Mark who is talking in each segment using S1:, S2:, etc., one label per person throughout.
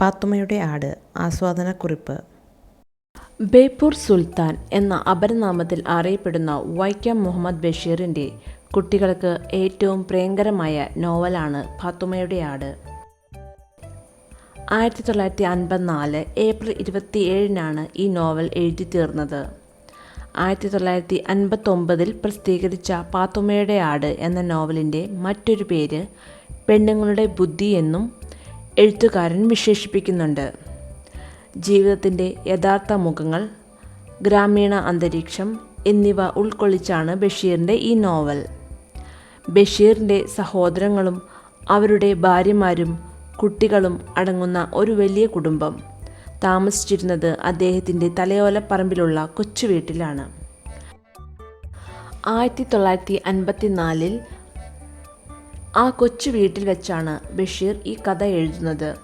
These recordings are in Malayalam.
S1: പാത്തുമ്മയുടെ ആട് ആസ്വാദനക്കുറിപ്പ്.
S2: ബേപ്പൂർ സുൽത്താൻ എന്ന അപരനാമത്തിൽ അറിയപ്പെടുന്ന വൈക്കം മുഹമ്മദ് ബഷീറിന്റെ കുട്ടികൾക്ക് ഏറ്റവും പ്രിയങ്കരമായ നോവലാണ് പാത്തുമ്മയുടെ ആട്. ആയിരത്തി തൊള്ളായിരത്തി അൻപത്തിനാല് ഏപ്രിൽ ഇരുപത്തിയേഴിനാണ് ഈ നോവൽ എഴുതി തീർന്നത്. ആയിരത്തി തൊള്ളായിരത്തി അൻപത്തൊമ്പതിൽ പ്രസിദ്ധീകരിച്ച പാത്തുമ്മയുടെ ആട് എന്ന നോവലിന്റെ മറ്റൊരു പേര് പെണ്ണുങ്ങളുടെ ബുദ്ധി എന്നും എഴുത്തുകാരൻ വിശേഷിപ്പിക്കുന്നുണ്ട്. ജീവിതത്തിന്റെ യഥാർത്ഥ മുഖങ്ങൾ ഗ്രാമീണ അന്തരീക്ഷം എന്നിവ ഉൾക്കൊള്ളിച്ചാണ് ബഷീറിന്റെ ഈ നോവൽ. ബഷീറിന്റെ സഹോദരങ്ങളും അവരുടെ ഭാര്യമാരും കുട്ടികളും അടങ്ങുന്ന ഒരു വലിയ കുടുംബം. താമസിച്ചിരുന്നത് അദ്ദേഹത്തിന്റെ തലയോലപ്പറമ്പിലുള്ള കൊച്ചു വീട്ടിലാണ് ആയിരത്തി തൊള്ളായിരത്തി അൻപത്തിനാലിൽ ആ കൊച്ചു വീട്ടിൽ വെച്ചാണ് ബഷീർ ഈ കഥ എഴുതുന്നത്.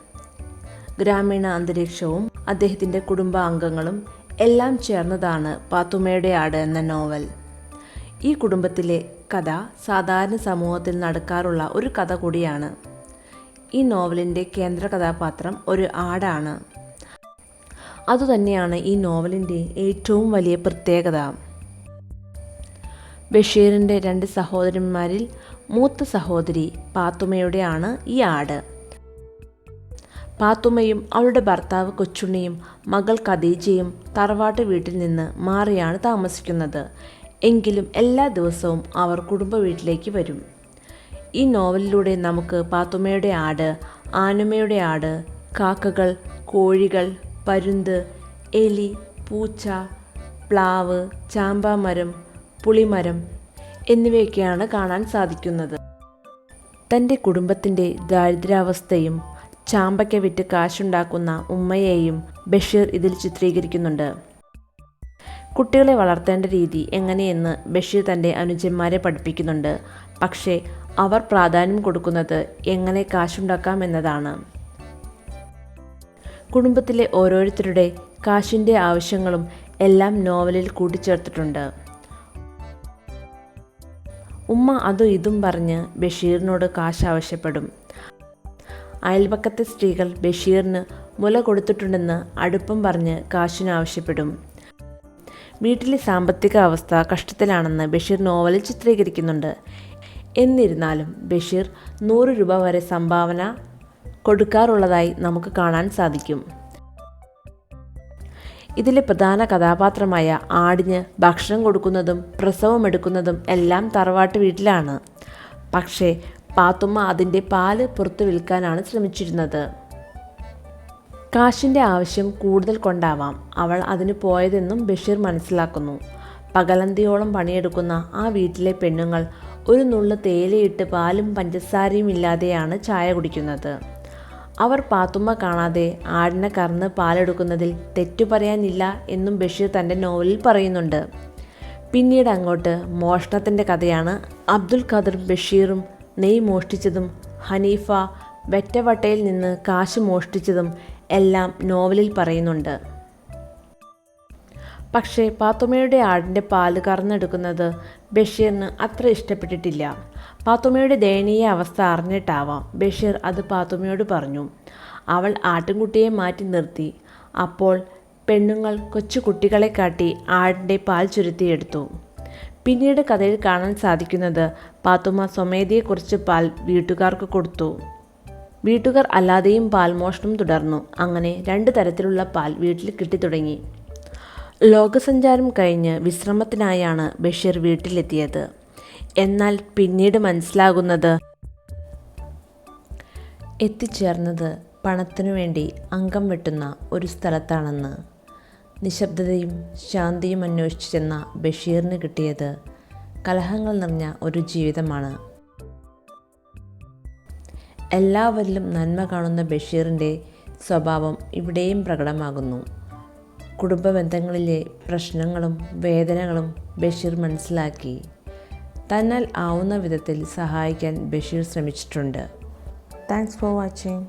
S2: ഗ്രാമീണ അന്തരീക്ഷവും അദ്ദേഹത്തിന്റെ കുടുംബാംഗങ്ങളും എല്ലാം ചേർന്നതാണ് പാത്തുമ്മയുടെ ആട് എന്ന നോവൽ. ഈ കുടുംബത്തിലെ കഥ സാധാരണ സമൂഹത്തിൽ നടക്കാറുള്ള ഒരു കഥ കൂടിയാണ്. ഈ നോവലിന്റെ കേന്ദ്ര കഥാപാത്രം ഒരു ആടാണ്. അതുതന്നെയാണ് ഈ നോവലിന്റെ ഏറ്റവും വലിയ പ്രത്യേകത. ബഷീറിന്റെ രണ്ട് സഹോദരന്മാരിൽ മൂത്ത സഹോദരി പാത്തുമ്മയുടെ ആണ് ഈ ആട്. പാത്തുമ്മയും അവളുടെ ഭർത്താവ് കൊച്ചുണ്ണിയും മകൾ ഖദീജയും തറവാട്ട് വീട്ടിൽ നിന്ന് മാറിയാണ് താമസിക്കുന്നത്. എങ്കിലും എല്ലാ ദിവസവും അവർ കുടുംബ വീട്ടിലേക്ക് വരും. ഈ നോവലിലൂടെ നമുക്ക് പാത്തുമ്മയുടെ ആട് ആനുമയുടെ ആട് കാക്കകൾ കോഴികൾ പരുന്ത് എലി പൂച്ച പ്ലാവ് ചാമ്പാമരം പുളിമരം എന്നിവയൊക്കെയാണ് കാണാൻ സാധിക്കുന്നത്. തന്റെ കുടുംബത്തിന്റെ ദാരിദ്ര്യാവസ്ഥയും ചാമ്പയ്ക്ക വിറ്റ് കാശുണ്ടാക്കുന്ന ഉമ്മയെയും ബഷീർ ഇതിൽ ചിത്രീകരിക്കുന്നുണ്ട്. കുട്ടികളെ വളർത്തേണ്ട രീതി എങ്ങനെയെന്ന് ബഷീർ തന്റെ അനുജന്മാരെ പഠിപ്പിക്കുന്നുണ്ട്. പക്ഷേ അവർ പ്രാധാന്യം കൊടുക്കുന്നത് എങ്ങനെ കാശുണ്ടാക്കാം എന്നതാണ്. കുടുംബത്തിലെ ഓരോരുത്തരുടെ കാശിന്റെ ആവശ്യങ്ങളും എല്ലാം നോവലിൽ കൂട്ടിച്ചേർത്തിട്ടുണ്ട്. ഉമ്മ അതും ഇതും പറഞ്ഞ് ബഷീറിനോട് കാശ് ആവശ്യപ്പെടും. അയൽപക്കത്തെ സ്ത്രീകൾ ബഷീറിന് മുല കൊടുത്തിട്ടുണ്ടെന്ന് അടുപ്പം പറഞ്ഞ് കാശിന് ആവശ്യപ്പെടും. വീട്ടിലെ സാമ്പത്തിക അവസ്ഥ കഷ്ടത്തിലാണെന്ന് ബഷീർ നോവലിൽ ചിത്രീകരിക്കുന്നുണ്ട്. എന്നിരുന്നാലും ബഷീർ നൂറ് രൂപ വരെ സംഭാവന കൊടുക്കാറുള്ളതായി നമുക്ക് കാണാൻ സാധിക്കും. ഇതിലെ പ്രധാന കഥാപാത്രമായ ആടിന് ഭക്ഷണം കൊടുക്കുന്നതും പ്രസവം എടുക്കുന്നതും എല്ലാം തറവാട്ട് വീട്ടിലാണ്. പക്ഷേ പാത്തുമ്മ അതിന്റെ പാൽ പുറത്തു വിൽക്കാനാണ് ശ്രമിച്ചിരുന്നത്. കാശിന്റെ ആവശ്യം കൂടുതൽ കൊണ്ടാവാം. അവൾ അതിന് പോയതെന്നും ബഷീർ മനസ്സിലാക്കുന്നു. പകലന്തിയോളം പണിയെടുക്കുന്ന ആ വീട്ടിലെ പെണ്ണുങ്ങൾ ഒരു നുള്ളു തേയിലയിട്ട് പാലും പഞ്ചസാരയും ഇല്ലാതെയാണ് ചായ കുടിക്കുന്നത്. അവർ പാത്തുമ്മ കാണാതെ ആടിനെ കറന്ന് പാലെടുക്കുന്നതിൽ തെറ്റു പറയാനില്ല എന്നും ബഷീർ തന്റെ നോവലിൽ പറയുന്നുണ്ട്. പിന്നീട് അങ്ങോട്ട് മോഷണത്തിന്റെ കഥയാണ് അബ്ദുൽ ഖാദർ ബഷീറും നെയ് മോഷ്ടിച്ചതും ഹനീഫ വെറ്റവട്ടയിൽ നിന്ന് കാശ് മോഷ്ടിച്ചതും എല്ലാം നോവലിൽ പറയുന്നുണ്ട്. പക്ഷേ പാത്തുമ്മയുടെ ആടിന്റെ പാൽ കറന്നെടുക്കുന്നത് ബഷീറിന് അത്ര ഇഷ്ടപ്പെട്ടിട്ടില്ല. പാത്തുമ്മയുടെ ദയനീയ അവസ്ഥ അറിഞ്ഞിട്ടാവാം ബഷീർ അത് പാത്തുമ്മയോട് പറഞ്ഞു. അവൾ ആട്ടിൻകുട്ടിയെ മാറ്റി നിർത്തി. അപ്പോൾ പെണ്ണുങ്ങൾ കൊച്ചു കുട്ടികളെ കാട്ടി ആടിന്റെ പാൽ ചുരുത്തിയെടുത്തു. പിന്നീട് കഥയിൽ കാണാൻ സാധിക്കുന്നത് പാത്തുമ്മ സ്വമേധയെക്കുറിച്ച് പാൽ വീട്ടുകാർക്ക് കൊടുത്തു. വീട്ടുകാർ അല്ലാതെയും പാൽ മോഷണം തുടർന്നു. അങ്ങനെ രണ്ട് തരത്തിലുള്ള പാൽ വീട്ടിൽ കിട്ടിത്തുടങ്ങി. ലോകസഞ്ചാരം കഴിഞ്ഞ് വിശ്രമത്തിനായാണ് ബഷീർ വീട്ടിലെത്തിയത്. എന്നാൽ പിന്നീട് മനസ്സിലാകുന്നത് എത്തിച്ചേർന്നത് പണത്തിനു വേണ്ടി അംഗം വെട്ടുന്ന ഒരു സ്ഥലത്താണെന്ന്. നിശബ്ദതയും ശാന്തിയും അന്വേഷിച്ചു ചെന്ന ബഷീറിന് കിട്ടിയത് കലഹങ്ങൾ നിറഞ്ഞ ഒരു ജീവിതമാണ്. എല്ലാവരിലും നന്മ കാണുന്ന ബഷീറിന്റെ സ്വഭാവം ഇവിടെയും പ്രകടമാകുന്നു. കുടുംബ ബന്ധങ്ങളിലെ പ്രശ്നങ്ങളും വേദനകളും ബഷീർ മനസ്സിലാക്കി. തന്നാൽ ആവുന്ന വിധത്തിൽ സഹായിക്കാൻ ബഷീർ ശ്രമിച്ചിട്ടുണ്ട്. Thanks for watching